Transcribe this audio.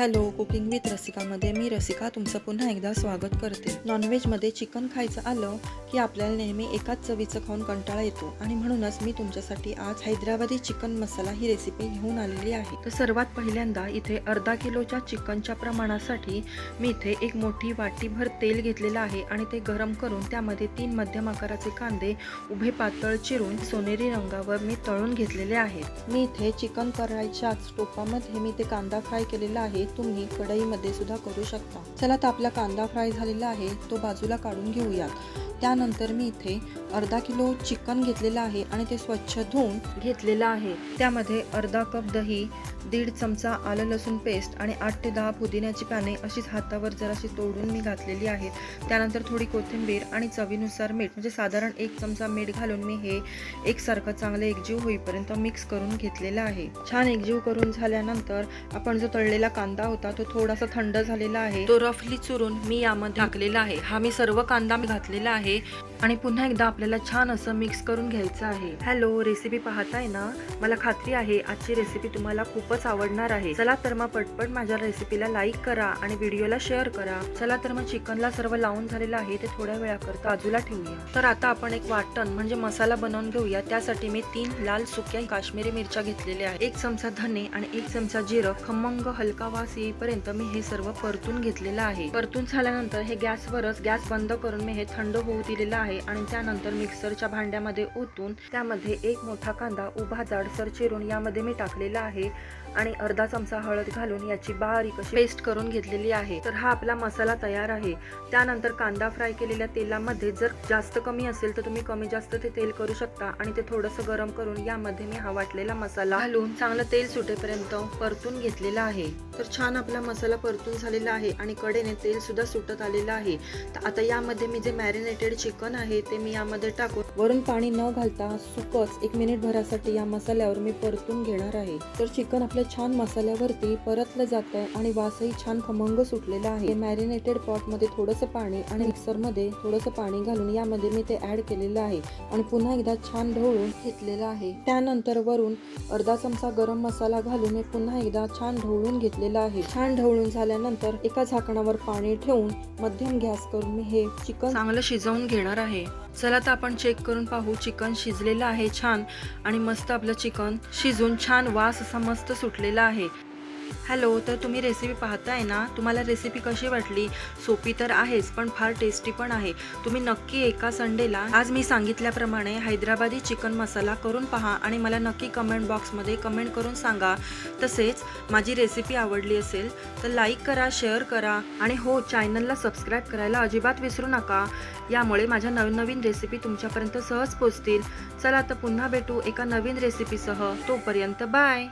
Hello cooking with रसिकामध्ये मी रसिका तुमचं पुन्हा एकदा स्वागत करते. नॉनव्हेजमध्ये चिकन खायचं आलं की आपल्याला नेहमी एकाच चवीचं खाऊन कंटाळा येतो. आणि म्हणूनच मी तुमच्यासाठी आज हैदराबादी चिकन मसाला ही रेसिपी घेऊन आलेली आहे. तर सर्वात पहिल्यांदा इथे अर्धा किलोच्या चिकनच्या प्रमाणासाठी मी इथे एक मोठी वाटीभर तेल घेतलेलं आहे आणि ते गरम करून त्यामध्ये तीन मध्यम आकाराचे कांदे उभे पातळ चिरून सोनेरी रंगावर मी तळून घेतलेले आहेत. मी इथे चिकन करायच्या टोपामध्ये मी ते कांदा फ्राय केलेला आहे. तुम्ही कढईमध्ये सुद्धा करू शकता. चला तर आपला कांदा फ्राय झालेला आहे तो बाजूला काढून घेऊयात. त्यानंतर मी इथे अर्धा किलो चिकन घेतलेलं आहे आणि ते स्वच्छ धुवून घेतलेलं आहे. त्यामध्ये अर्धा कप दही दीड चमचा आलं लसूण पेस्ट आणि आठ ते दहा पुदिन्याची पाने अशीच हातावर जराशी तोडून मी घातलेली आहेत. त्यानंतर थोडी कोथिंबीर आणि चवीनुसार मीठ म्हणजे साधारण एक चमचा मीठ घालून मी हे एकसारखं चांगलं एकजीव होईपर्यंत मिक्स करून घेतलेलं आहे. छान एकजीव करून झाल्यानंतर आपण जो तळलेला कांदा होता तो थोडासा थंड झालेला आहे. तो रफली चुरून मी यामध्ये टाकलेला आहे. हा मी सर्व कांदा मी घातलेला आहे. आणि पुन्हा एकदा आपल्याला छान असं मिक्स करून घ्यायचं आहे. हॅलो रेसिपी पाहताय ना? मला खात्री आहे आजची रेसिपी तुम्हाला खूपच आवडणार आहे. चला तर मग पटपट माझ्या रेसिपीला लाईक करा आणि व्हिडिओला शेअर करा. चला तर मग चिकनला सर्व लावून झालेलं आहे ते थोड्या वेळाकरता बाजूला ठेवूया. तर आता आपण एक वाटण म्हणजे मसाला बनवून घेऊया. त्यासाठी मी तीन लाल सुक्या काश्मीरी मिरच्या घेतलेल्या आहेत. एक चमचा धने आणि एक चमचा जिरं. खमंग हलका वास येईपर्यंत मी हे सर्व परतून घेतलेलं आहे. परतून झाल्यानंतर हे गॅसवरच गॅस बंद करून मी हे थंड होऊ दिलेलं आहे आणि त्यानंतर मिक्सरच्या भांड्यामध्ये ओतून त्यामध्ये एक मोठा कांदा उभा जाडसर चिरून यामध्ये मी टाकलेला आहे आणि अर्धा चमचा हळद घालून याची बारीक अशी पेस्ट करून घेतलेली आहे. तर हा आपला मसाला तयार आहे. त्यानंतर कांदा फ्राय केलेल्या तेलामध्ये जर जास्त कमी असेल तर तुम्ही कमी जास्त ते तेल करू शकता आणि ते थोडंसं गरम करून यामध्ये मी हा वाटलेला मसाला घालून चांगलं तेल सुटेपर्यंत परतून घेतलेला आहे. तर छान आपला मसाला परतून झालेला आहे आणि कडेने तेल सुद्धा सुटत आलेलं आहे. तर आता यामध्ये मी जे मॅरिनेटेड चिकन आहे ते मी यामध्ये टाकून वरून पाणी न घालता सुकच एक मिनिट भरासाठी या मसाल्यावर मी परतून घेणार आहे. तर चिकन आपल्या छान मसाल्यावरती परतलं जात आहे आणि वासही छान खमंग सुटलेला आहे. मॅरिनेटेड पॉटमध्ये थोडंसं पाणी आणि मिक्सरमध्ये थोडंसं पाणी घालून यामध्ये मी ते ऍड केलेलं आहे आणि पुन्हा एकदा छान ढवळून घेतलेलं आहे. त्यानंतर वरून अर्धा चमचा गरम मसाला घालून मी पुन्हा एकदा छान ढवळून घेतलेलं आहे. छान ढवळून झाल्यानंतर एका झाकणावर पाणी ठेवून मध्यम गॅस करून मी हे चिकन चांगलं शिजवून घेणार आहे. चला तर आपण चेक करून पाहू चिकन शिजलेलं आहे छान आणि मस्त आपलं चिकन शिजून छान वास असा मस्त सुटलेला आहे. हॅलो तर तुम्ही रेसिपी पाहताय ना? तुम्हाला रेसिपी कशी वाटली? सोपी तर आहेच पण फार टेस्टी पण आहे. तुम्ही नक्की एका संडेला आज मी सांगितल्याप्रमाणे हैदराबादी चिकन मसाला करून पहा आणि मला नक्की कमेंट बॉक्समध्ये कमेंट करून सांगा. तसेच माझी रेसिपी आवडली असेल तर लाईक करा शेअर करा आणि हो चॅनलला सबस्क्राईब करायला अजिबात विसरू नका. यामुळे माझ्या नवीन नवीन रेसिपी तुमच्यापर्यंत सहज पोचतील. चला तर पुन्हा भेटू एका नवीन रेसिपीसह तोपर्यंत बाय